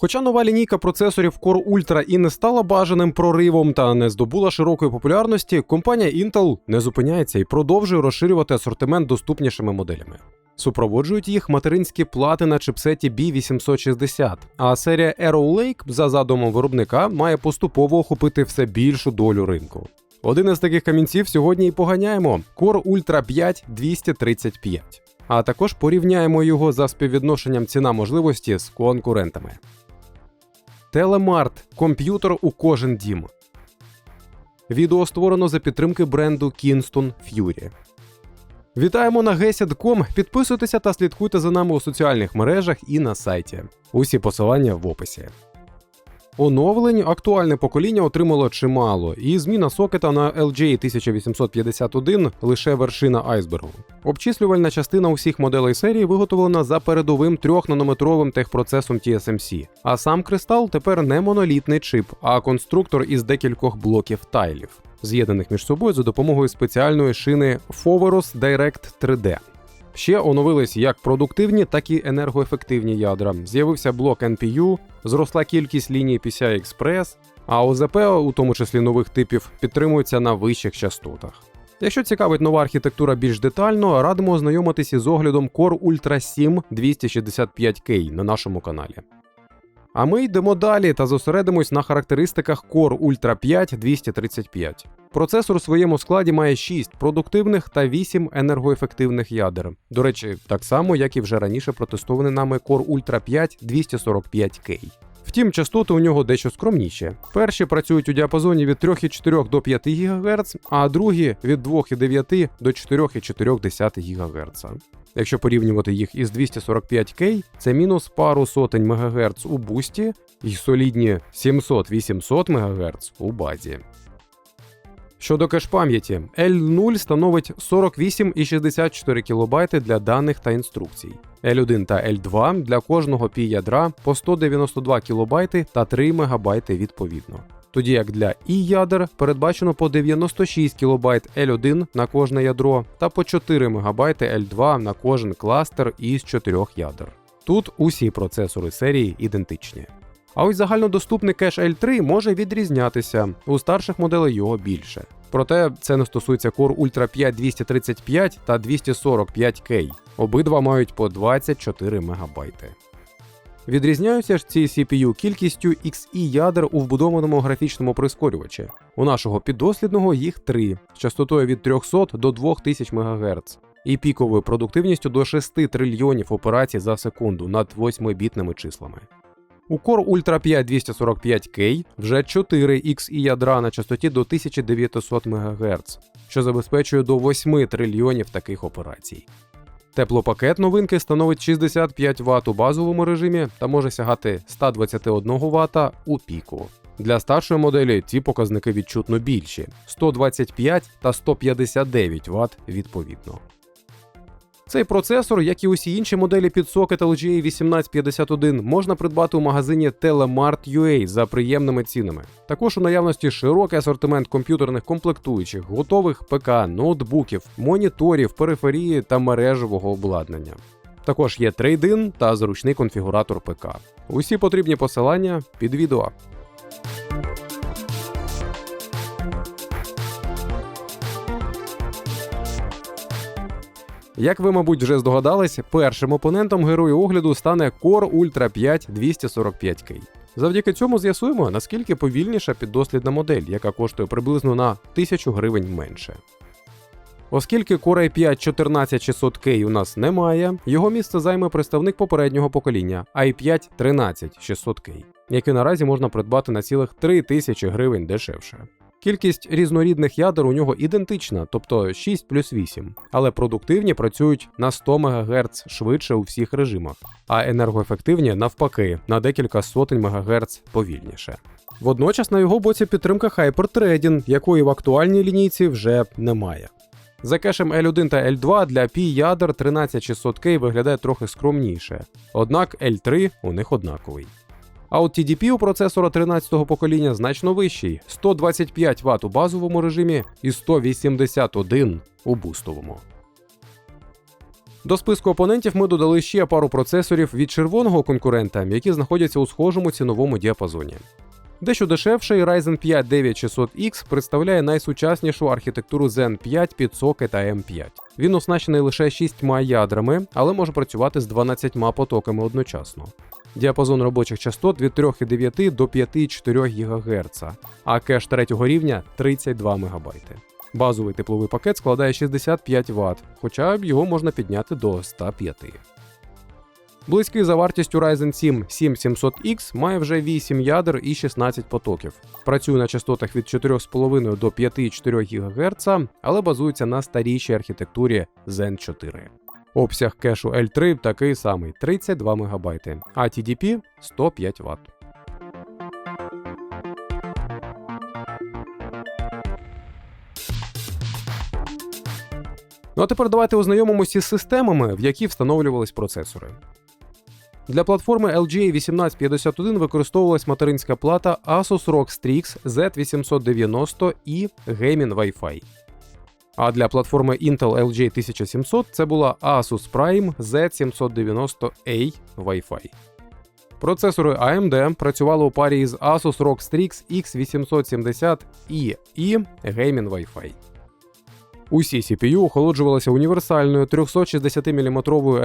Хоча нова лінійка процесорів Core Ultra і не стала бажаним проривом та не здобула широкої популярності, компанія Intel не зупиняється і продовжує розширювати асортимент доступнішими моделями. Супроводжують їх материнські плати на чипсеті B860, а серія Arrow Lake, за задумом виробника, має поступово охопити все більшу долю ринку. Один із таких камінців сьогодні і поганяємо Core Ultra 5 235. А також порівняємо його за співвідношенням ціна можливості з конкурентами. Телемарт комп'ютер у кожен дім. Відео створено за підтримки бренду Kingston Fury. Вітаємо на GESID.com, Підписуйтеся та слідкуйте за нами у соціальних мережах і на сайті. Усі посилання в описі. Оновлень актуальне покоління отримало чимало, і зміна сокета на LJ 1851 лише вершина айсбергу. Обчислювальна частина усіх моделей серії виготовлена за передовим 3-нанометровим техпроцесом TSMC, а сам кристал тепер не монолітний чип, а конструктор із декількох блоків тайлів, з'єднаних між собою за допомогою спеціальної шини Foveros Direct 3D. Ще оновились як продуктивні, так і енергоефективні ядра. З'явився блок NPU, зросла кількість ліній PCI Express, а ОЗП, у тому числі нових типів, підтримуються на вищих частотах. Якщо цікавить нова архітектура більш детально, радимо ознайомитися із оглядом Core Ultra 7 265K на нашому каналі. А ми йдемо далі та зосередимось на характеристиках Core Ultra 5 235. Процесор у своєму складі має 6 продуктивних та 8 енергоефективних ядер. До речі, так само, як і вже раніше протестований нами Core Ultra 5 245K. Втім, частоти у нього дещо скромніші. Перші працюють у діапазоні від 3,4 до 5 ГГц, а другі від 2,9 до 4,4 ГГц. Якщо порівнювати їх із 245K, це мінус пару сотень МГц у бусті і солідні 700-800 МГц у базі. Щодо кеш-пам'яті, L0 становить 48,64 кБ для даних та інструкцій. L1 та L2 для кожного пі ядра по 192 кБ та 3 МБ відповідно. Тоді як для і ядер передбачено по 96 кБ L1 на кожне ядро та по 4 МБ L2 на кожен кластер із 4 ядер. Тут усі процесори серії ідентичні. А ось загальнодоступний кеш L3 може відрізнятися, у старших моделей його більше. Проте це не стосується Core Ultra 5 235 та 245K. Обидва мають по 24 МБ. Відрізняються ж ці CPU кількістю XE ядер у вбудованому графічному прискорювачі. У нашого піддослідного їх три з частотою від 300 до 2000 МГц і піковою продуктивністю до 6 трильйонів операцій за секунду над 8-бітними числами. У Core Ultra 5 245K вже 4 XE ядра на частоті до 1900 МГц, що забезпечує до 8 трильйонів таких операцій. Теплопакет новинки становить 65 Вт у базовому режимі та може сягати 121 Вт у піку. Для старшої моделі ці показники відчутно більші 125 та 159 Вт відповідно. Цей процесор, як і усі інші моделі під сокет LGA 1851, можна придбати у магазині Telemart.ua за приємними цінами. Також у наявності широкий асортимент комп'ютерних комплектуючих, готових ПК, ноутбуків, моніторів, периферії та мережевого обладнання. Також є трейдин та зручний конфігуратор ПК. Усі потрібні посилання під відео. Як ви, мабуть, вже здогадались, першим опонентом герою огляду стане Core Ultra 5 245K. Завдяки цьому з'ясуємо, наскільки повільніша піддослідна модель, яка коштує приблизно на 1000 гривень менше. Оскільки Core i5 14600K у нас немає, його місце займе представник попереднього покоління i5 13600K, який наразі можна придбати на цілих 3000 гривень дешевше. Кількість різнорідних ядер у нього ідентична, тобто 6 плюс 8, але продуктивні працюють на 100 МГц швидше у всіх режимах, а енергоефективні навпаки на декілька сотень МГц повільніше. Водночас на його боці підтримка Hyperthreading, якої в актуальній лінійці вже немає. За кешем L1 та L2 для P ядер 13600K виглядає трохи скромніше, однак L3 у них однаковий. А от TDP у процесора 13-го покоління значно вищий 125 Вт у базовому режимі і 181 у бустовому. До списку опонентів ми додали ще пару процесорів від червоного конкурента, які знаходяться у схожому ціновому діапазоні. Дещо дешевший Ryzen 5 9600X представляє найсучаснішу архітектуру Zen 5 під сокет AM5. Він оснащений лише 6 ядрами, але може працювати з 12 потоками одночасно. Діапазон робочих частот від 3,9 до 5,4 ГГц, а кеш третього рівня 32 МБ. Базовий тепловий пакет складає 65 Вт, хоча його можна підняти до 105. Близький за вартістю Ryzen 7 7700X має вже 8 ядер і 16 потоків. Працює на частотах від 4,5 до 5,4 ГГц, але базується на старішій архітектурі Zen 4. Обсяг кешу L3 такий самий 32 МБ, а TDP 105 Вт. Ну а тепер давайте ознайомимося з системами, в які встановлювались процесори. Для платформи LGA 1851 використовувалась материнська плата Asus ROG Strix Z890 і Gaming Wi-Fi. А для платформи Intel LG 1700 це була Asus Prime Z790A Wi-Fi. Процесори AMD працювали у парі із Asus ROG Strix X870i і Gaming Wi-Fi. Усі CPU охолоджувалися універсальною 360-мм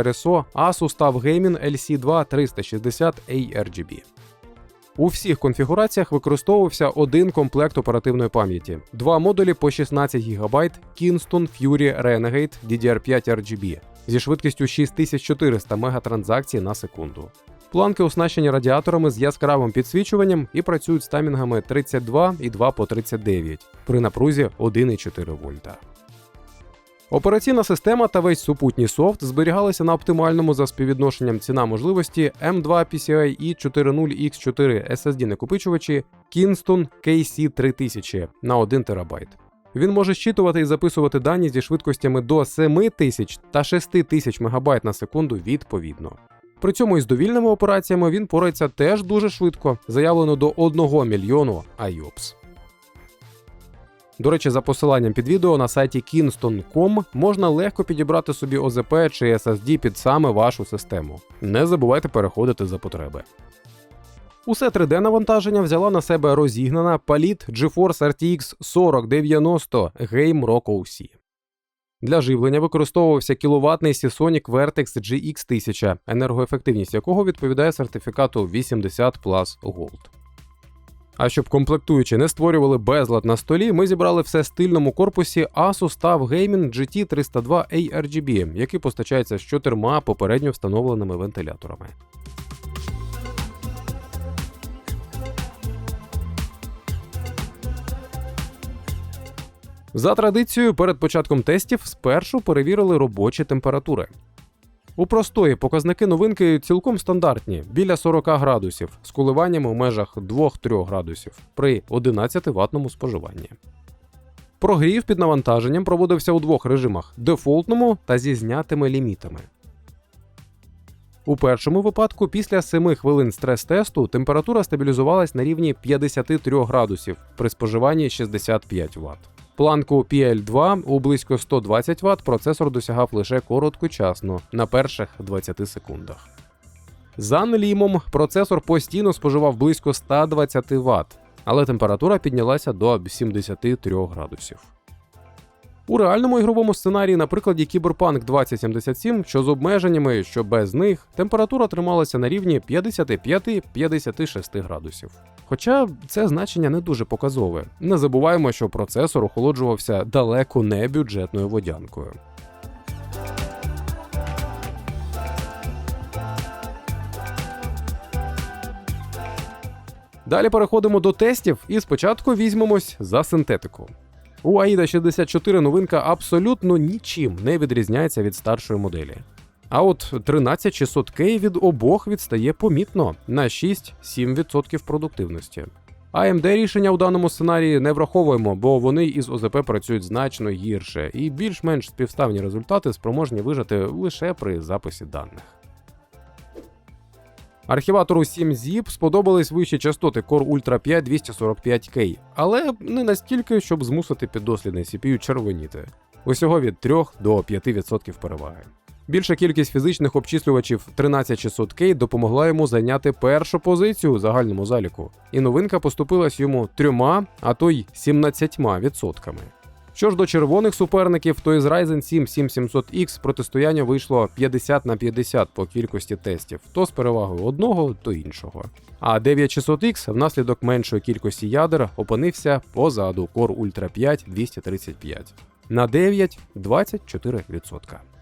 RSO Asus TUF Gaming LC2 360 ARGB. У всіх конфігураціях використовувався один комплект оперативної пам'яті, два модулі по 16 ГБ Kingston Fury Renegade DDR5 RGB зі швидкістю 6400 мегатранзакцій на секунду. Планки оснащені радіаторами з яскравим підсвічуванням і працюють з таймінгами 32 і 2 по 39 при напрузі 1,4 вольта. Операційна система та весь супутній софт зберігалися на оптимальному за співвідношенням ціна можливості M2 PCI і 40X4 SSD накопичувачі Kingston KC3000 на 1 ТБ. Він може щитувати і записувати дані зі швидкостями до 7000 та 6000 МБ на секунду відповідно. При цьому із довільними операціями він порається теж дуже швидко, заявлено до 1 мільйону IOPS. До речі, за посиланням під відео на сайті kingston.com можна легко підібрати собі ОЗП чи SSD під саме вашу систему. Не забувайте переходити за потреби. Усе 3D-навантаження взяла на себе розігнана паліт GeForce RTX 4090 Game Rock OC. Для живлення використовувався кіловатний Seasonic Vertex GX 1000, енергоефективність якого відповідає сертифікату 80 Plus Gold. А щоб комплектуючі не створювали безлад на столі, ми зібрали все стильному корпусі Asus TUF Gaming GT302 ARGB, який постачається з чотирма попередньо встановленими вентиляторами. За традицією, перед початком тестів спершу перевірили робочі температури. У простої показники новинки цілком стандартні біля 40 градусів з коливаннями в межах 2-3 градусів при 11 ватному споживанні. Прогрів під навантаженням проводився у двох режимах дефолтному та зі знятими лімітами. У першому випадку, після 7 хвилин стрес-тесту, температура стабілізувалась на рівні 53 градусів при споживанні 65 Вт. Планку PL2 у близько 120 Вт процесор досягав лише короткочасно на перших 20 секундах. За нелімом процесор постійно споживав близько 120 Вт, але температура піднялася до 73 градусів. У реальному ігровому сценарії, на прикладі Cyberpunk 2077, що з обмеженнями, що без них, температура трималася на рівні 55-56 градусів. Хоча це значення не дуже показове. Не забуваємо, що процесор охолоджувався далеко не бюджетною водянкою. Далі переходимо до тестів і спочатку візьмемось за синтетику. У AIDA 64 новинка абсолютно нічим не відрізняється від старшої моделі. А от 13600K від обох відстає помітно на 6-7% продуктивності. AMD рішення у даному сценарії не враховуємо, бо вони із ОЗП працюють значно гірше, і більш-менш співставні результати спроможні вижити лише при записі даних. Архіватору 7ZIP сподобались вищі частоти Core Ultra 5 245K, але не настільки, щоб змусити піддослідний CPU червоніти. Усього від 3 до 5% переваги. Більша кількість фізичних обчислювачів 13600K допомогла йому зайняти першу позицію у загальному заліку, і новинка поступилась йому трьома, а то й 17%. Що ж до червоних суперників, то із Ryzen 7 7700X протистояння вийшло 50 на 50 по кількості тестів, то з перевагою одного, то іншого. А 9600X внаслідок меншої кількості ядер опинився позаду Core Ultra 5 235 на 9-24%.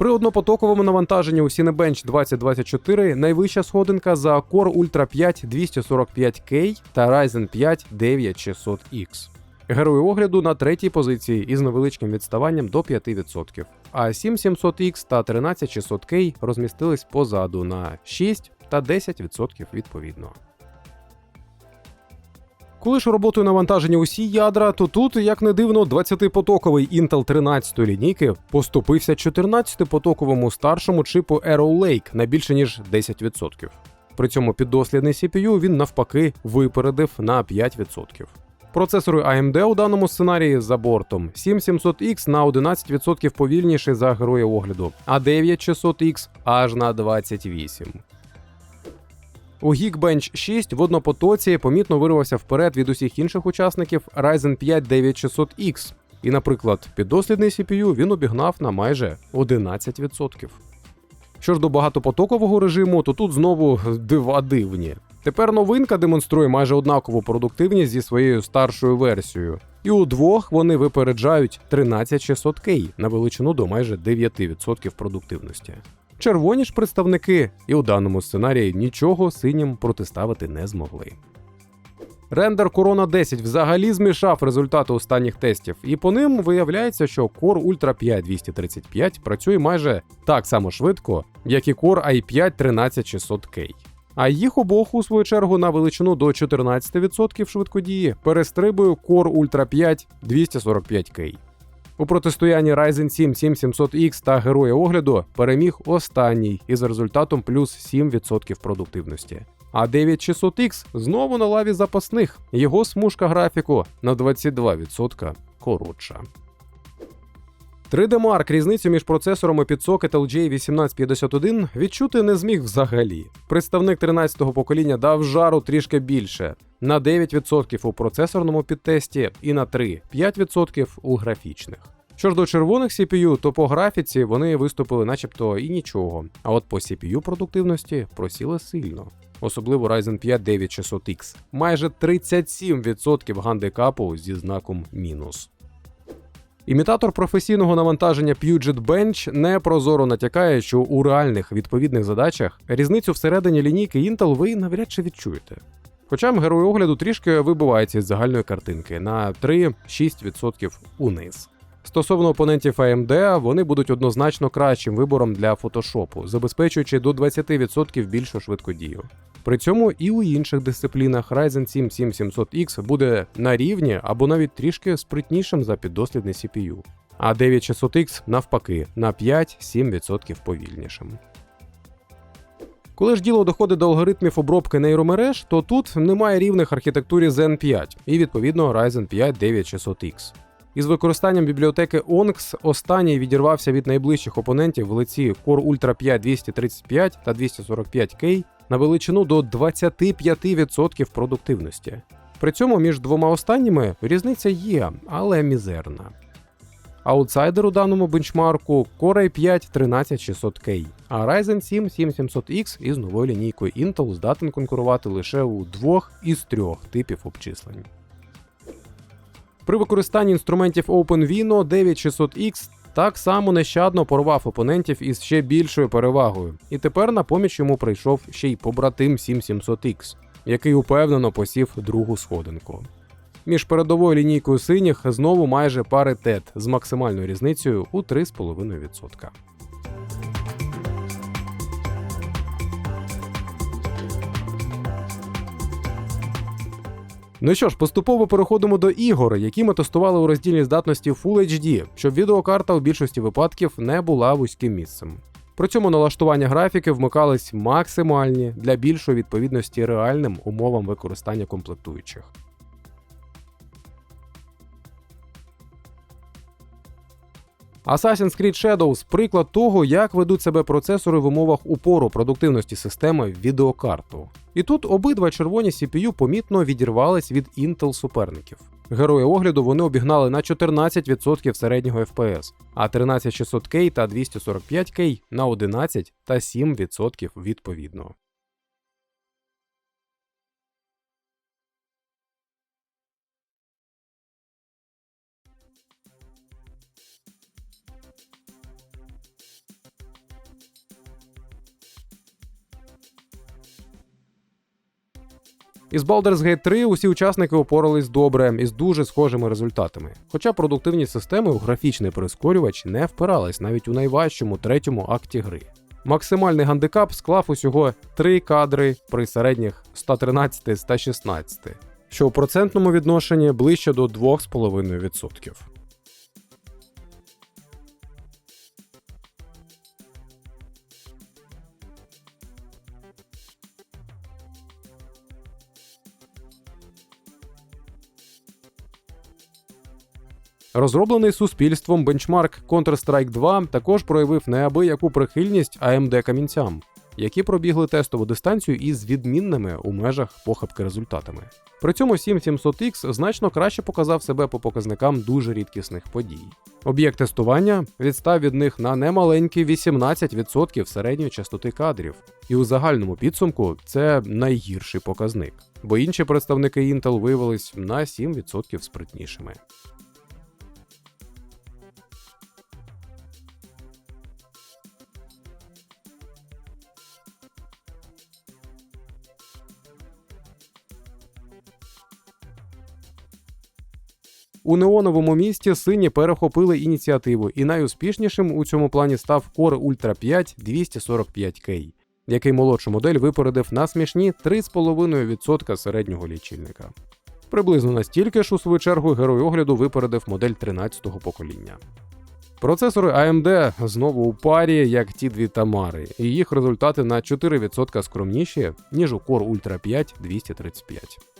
При однопотоковому навантаженні у Cinebench 2024 найвища сходинка за Core Ultra 5 245K та Ryzen 5 9600X. Герої огляду на третій позиції із невеличким відставанням до 5%, а 7700X та 13600K розмістились позаду на 6 та 10% відповідно. Коли ж роботою навантажені усі ядра, то тут, як не дивно, 20-потоковий Intel 13 лінійки поступився 14-потоковому старшому чипу Arrow Lake на більше ніж 10%. При цьому піддослідний CPU він навпаки випередив на 5%. Процесори AMD у даному сценарії за бортом 7700X на 11% повільніший за героя огляду, а 9600X аж на 28%. У Geekbench 6 в однопотоці помітно вирвався вперед від усіх інших учасників Ryzen 5 9600X. І, наприклад, піддослідний CPU він обігнав на майже 11%. Що ж до багатопотокового режиму, то тут знову дива дивні. Тепер новинка демонструє майже однакову продуктивність зі своєю старшою версією. І у двох вони випереджають 13600K на величину до майже 9% продуктивності. Червоні ж представники і у даному сценарії нічого синім протиставити не змогли. Рендер Corona 10 взагалі змішав результати останніх тестів, і по ним виявляється, що Core Ultra 5 235 працює майже так само швидко, як і Core i5 13600K. А їх обох, у свою чергу, на величину до 14% швидкодії перестрибує Core Ultra 5 245K. У протистоянні Ryzen 7 7700X та Героя огляду переміг останній із результатом плюс 7% продуктивності. А 9600X знову на лаві запасних. Його смужка графіку на 22% коротша. 3D Mark різницю між процесорами під сокет LJ 1851 відчути не зміг взагалі. Представник 13-го покоління дав жару трішки більше на 9% у процесорному підтесті і на 3-5% у графічних. Що ж до червоних CPU, то по графіці вони виступили начебто і нічого. А от по CPU продуктивності просіли сильно. Особливо Ryzen 5 9600X. Майже 37% гандикапу зі знаком мінус. Імітатор професійного навантаження Puget Bench не прозоро натякає, що у реальних відповідних задачах різницю всередині лінійки Intel ви навряд чи відчуєте. Хоча герой огляду трішки вибивається з загальної картинки на 3-6% униз. Стосовно опонентів AMD, вони будуть однозначно кращим вибором для фотошопу, забезпечуючи до 20% більшу швидкодію. При цьому і у інших дисциплінах Ryzen 7 7700X буде на рівні або навіть трішки спритнішим за піддослідний CPU, а 9600X навпаки на 5-7% повільнішим. Коли ж діло доходить до алгоритмів обробки нейромереж, то тут немає рівних архітектурі Zen 5 і відповідно Ryzen 5 9600X. Із використанням бібліотеки ONX останній відірвався від найближчих опонентів в лиці Core Ultra 5 235 та 245K на величину до 25% продуктивності. При цьому між двома останніми різниця є, але мізерна. Аутсайдер у даному бенчмарку Core i5 13600K, а Ryzen 7 7700X із новою лінійкою Intel здатен конкурувати лише у двох із трьох типів обчислень. При використанні інструментів OpenVINO 9600X так само нещадно порвав опонентів із ще більшою перевагою, і тепер на поміч йому прийшов ще й побратим 7700X, який упевнено посів другу сходинку. Між передовою лінійкою синіх знову майже паритет з максимальною різницею у 3,5%. Ну що ж, поступово переходимо до ігор, які ми тестували у розділі здатності Full HD, щоб відеокарта у більшості випадків не була вузьким місцем. При цьому налаштування графіки вмикались максимальні для більшої відповідності реальним умовам використання комплектуючих. Assassin's Creed Shadows приклад того, як ведуть себе процесори в умовах упору продуктивності системи в відеокарту. І тут обидва червоні CPU помітно відірвались від Intel суперників. Герої огляду вони обігнали на 14% середнього FPS, а 13600K та 245K на 11 та 7% відповідно. Із Baldur's Gate 3 усі учасники опорались добре із дуже схожими результатами. Хоча продуктивні системи у графічний прискорювач не впирались навіть у найважчому третьому акті гри. Максимальний гандикап склав усього 3 кадри при середніх 113-116, що у процентному відношенні ближче до 2,5%. Розроблений суспільством бенчмарк Counter-Strike 2 також проявив неабияку прихильність AMD камінцям, які пробігли тестову дистанцію із відмінними у межах похибки результатами. При цьому 7700X значно краще показав себе по показникам дуже рідкісних подій. Об'єкт тестування відстав від них на немаленькі 18% середньої частоти кадрів, і у загальному підсумку це найгірший показник, бо інші представники Intel виявились на 7% спритнішими. У неоновому місті сині перехопили ініціативу, і найуспішнішим у цьому плані став Core Ultra 5 245K, який молодшу модель випередив на смішні 3,5% середнього лічильника. Приблизно настільки ж, у свою чергу, герой огляду випередив модель 13-го покоління. Процесори AMD знову у парі, як ті дві Тамари, і їх результати на 4% скромніші, ніж у Core Ultra 5 235.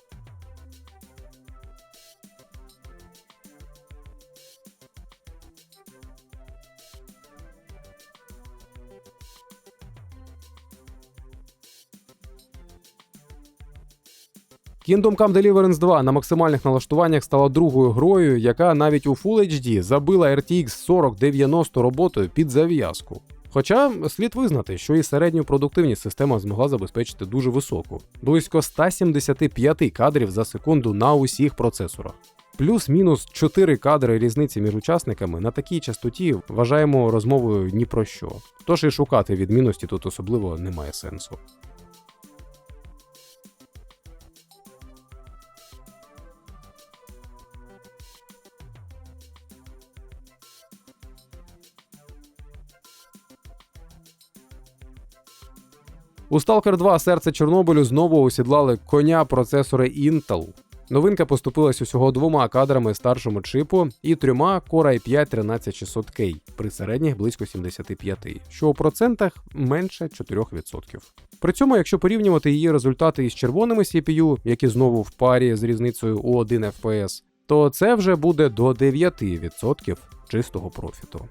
Kingdom Come Deliverance 2 на максимальних налаштуваннях стала другою грою, яка навіть у Full HD забила RTX 4090 роботою під зав'язку. Хоча слід визнати, що і середню продуктивність система змогла забезпечити дуже високу близько 175 кадрів за секунду на усіх процесорах. Плюс-мінус 4 кадри різниці між учасниками на такій частоті вважаємо розмовою ні про що. Тож і шукати відмінності тут особливо немає сенсу. У Stalker 2 серце Чорнобилю знову осідлали коня процесори Intel. Новинка поступилась усього двома кадрами старшому чипу і трьома Core i5 13600K при середніх близько 75, що у процентах менше 4%. При цьому, якщо порівнювати її результати із червоними CPU, які знову в парі з різницею у 1 FPS, то це вже буде до 9% чистого профіту.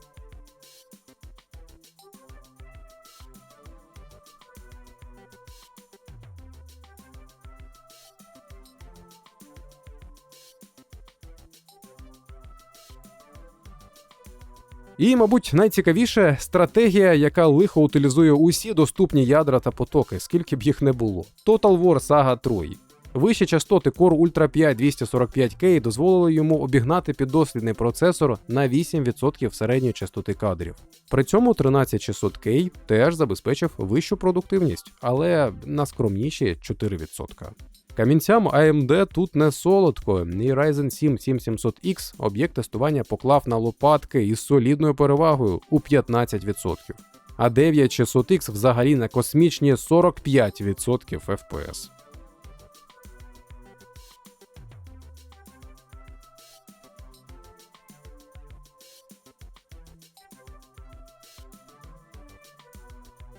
І, мабуть, найцікавіше стратегія, яка лихо утилізує усі доступні ядра та потоки, скільки б їх не було. Total War Saga Troy. Вищі частоти Core Ultra 5 245K дозволили йому обігнати піддослідний процесор на 8% середньої частоти кадрів. При цьому 13600K теж забезпечив вищу продуктивність, але на скромніші 4%. Камінцям AMD тут не солодко, і Ryzen 7 7700X об'єкт тестування поклав на лопатки із солідною перевагою у 15%, а 9600X взагалі на космічні 45% FPS.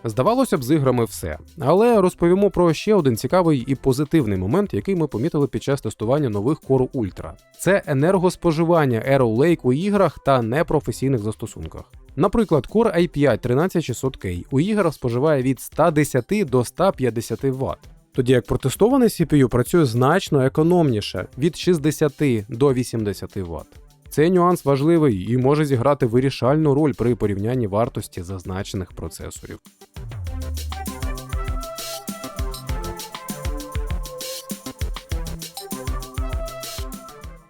Здавалося б, з іграми все. Але розповімо про ще один цікавий і позитивний момент, який ми помітили під час тестування нових Core Ultra. Це енергоспоживання Arrow Lake у іграх та непрофесійних застосунках. Наприклад, Core i5 13600K у іграх споживає від 110 до 150 Вт. Тоді як протестований CPU працює значно економніше від 60 до 80 Вт. Цей нюанс важливий і може зіграти вирішальну роль при порівнянні вартості зазначених процесорів.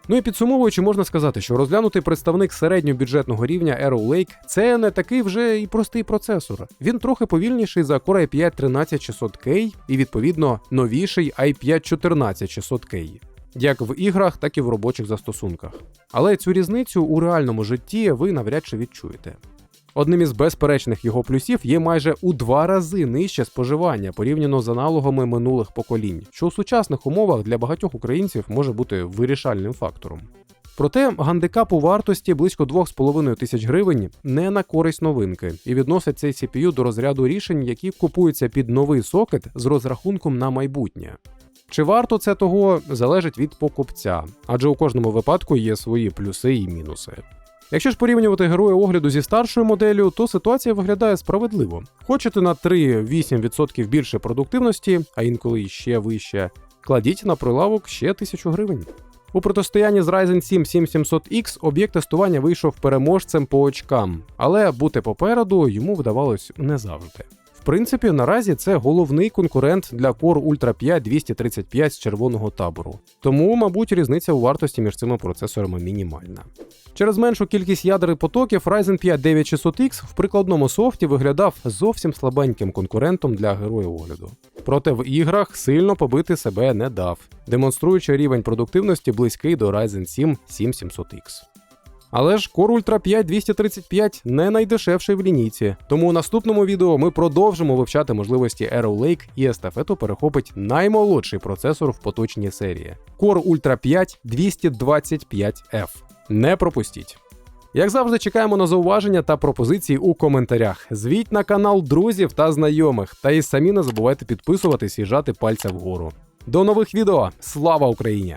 Ну і підсумовуючи, можна сказати, що розглянутий представник середньобюджетного рівня Arrow Lake – це не такий вже і простий процесор. Він трохи повільніший за Core i5 13600K і відповідно новіший i5 14600K. Як в іграх, так і в робочих застосунках. Але цю різницю у реальному житті ви навряд чи відчуєте. Одним із безперечних його плюсів є майже у два рази нижче споживання порівняно з аналогами минулих поколінь, що у сучасних умовах для багатьох українців може бути вирішальним фактором. Проте гандикап у вартості близько 2,5 тисяч гривень не на користь новинки і відносить цей CPU до розряду рішень, які купуються під новий сокет з розрахунком на майбутнє. Чи варто це того залежить від покупця, адже у кожному випадку є свої плюси і мінуси. Якщо ж порівнювати героя огляду зі старшою моделлю, то ситуація виглядає справедливо. Хочете на 3-8% більше продуктивності, а інколи ще вище, кладіть на прилавок ще 1000 гривень. У протистоянні з Ryzen 7 7700X об'єкт тестування вийшов переможцем по очкам, але бути попереду йому вдавалось не завжди. В принципі, наразі це головний конкурент для Core Ultra 5 235 з червоного табору. Тому, мабуть, різниця у вартості між цими процесорами мінімальна. Через меншу кількість ядер і потоків Ryzen 5 9600X в прикладному софті виглядав зовсім слабеньким конкурентом для героя огляду. Проте в іграх сильно побити себе не дав, демонструючи рівень продуктивності близький до Ryzen 7 7700X. Але ж Core Ultra 5 235 не найдешевший в лінійці, тому у наступному відео ми продовжимо вивчати можливості Arrow Lake і естафету перехопить наймолодший процесор в поточній серії Core Ultra 5 225F. Не пропустіть! Як завжди, чекаємо на зауваження та пропозиції у коментарях. Звіть на канал друзів та знайомих, та і самі не забувайте підписуватись і жати пальця вгору. До нових відео! Слава Україні!